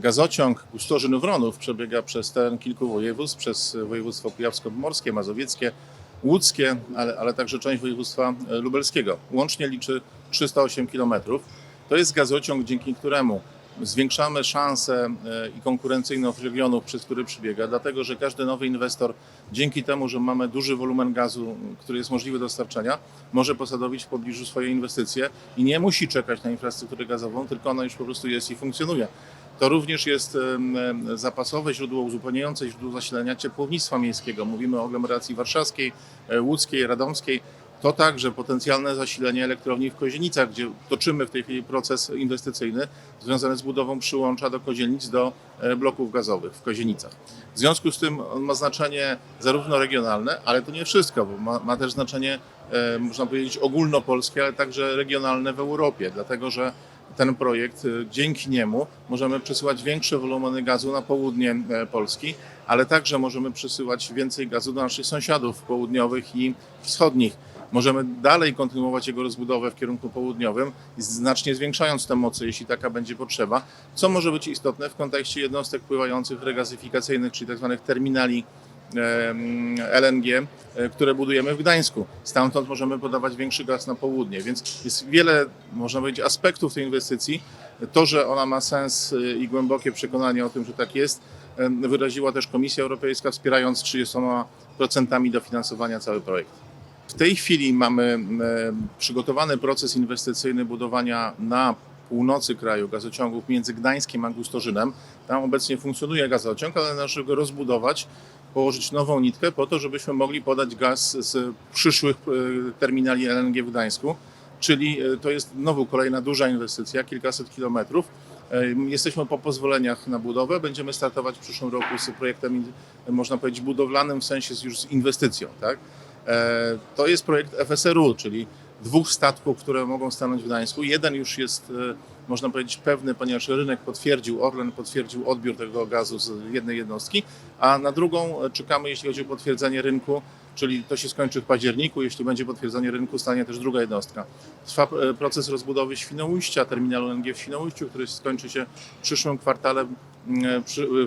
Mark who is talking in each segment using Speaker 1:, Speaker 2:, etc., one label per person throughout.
Speaker 1: Gazociąg Gustorzyn-Wronów przebiega przez teren kilku województw, przez województwo kujawsko-pomorskie, mazowieckie, łódzkie, ale, ale także część województwa e, lubelskiego. Łącznie liczy 308 km. To jest gazociąg, dzięki któremu zwiększamy szanse e, i konkurencyjność regionów, przez który przebiega, dlatego że każdy nowy inwestor, dzięki temu, że mamy duży wolumen gazu, który jest możliwy do dostarczania, może posadowić w pobliżu swoje inwestycje i nie musi czekać na infrastrukturę gazową, tylko ona już po prostu jest i funkcjonuje. To również jest zapasowe źródło, uzupełniające źródło zasilania ciepłownictwa miejskiego. Mówimy o aglomeracji warszawskiej, e, łódzkiej, radomskiej. To także potencjalne zasilenie elektrowni w Kozienicach, gdzie toczymy w tej chwili proces inwestycyjny związany z budową przyłącza do Kozienic do e, bloków gazowych w Kozienicach. W związku z tym on ma znaczenie zarówno regionalne, ale to nie wszystko, bo ma, ma też znaczenie, e, można powiedzieć, ogólnopolskie, ale także regionalne w Europie, dlatego że ten projekt, e, dzięki niemu możemy przesyłać większe wolumeny gazu na południe Polski, ale także możemy przesyłać więcej gazu do naszych sąsiadów południowych i wschodnich. Możemy dalej kontynuować jego rozbudowę w kierunku południowym, znacznie zwiększając te moce, jeśli taka będzie potrzeba, co może być istotne w kontekście jednostek pływających regazyfikacyjnych, czyli tzw. terminali em, LNG, e, które budujemy w Gdańsku. Stamtąd możemy podawać większy gaz na południe, więc jest wiele, można powiedzieć, aspektów tej inwestycji. To, że ona ma sens e, i głębokie przekonanie o tym, że tak jest, wyraziła też Komisja Europejska, wspierając 30% dofinansowania cały projekt. W tej chwili mamy przygotowany proces inwestycyjny budowania na północy kraju gazociągów między Gdańskiem a Gustorzynem. Tam obecnie funkcjonuje gazociąg, ale należy go rozbudować, położyć nową nitkę po to, żebyśmy mogli podać gaz z przyszłych e, terminali LNG w Gdańsku. Czyli e, to jest znowu kolejna duża inwestycja, kilkaset kilometrów. E, Jesteśmy po pozwoleniach na budowę. Będziemy startować w przyszłym roku z projektem, można powiedzieć, budowlanym, w sensie już z inwestycją. Tak? E, To jest projekt FSRU, czyli dwóch statków, które mogą stanąć w Gdańsku. Jeden już jest, e, można powiedzieć, pewny, ponieważ rynek potwierdził, Orlen potwierdził odbiór tego gazu z jednej jednostki, a na drugą czekamy, jeśli chodzi o potwierdzenie rynku, czyli to się skończy w październiku. Jeśli będzie potwierdzenie rynku, stanie też druga jednostka. Trwa e, proces rozbudowy Świnoujścia, terminalu LNG w Świnoujściu, który skończy się w przyszłym kwartale,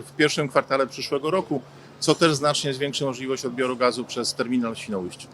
Speaker 1: w pierwszym kwartale przyszłego roku co też znacznie zwiększy możliwość odbioru gazu przez terminal w Świnoujściu.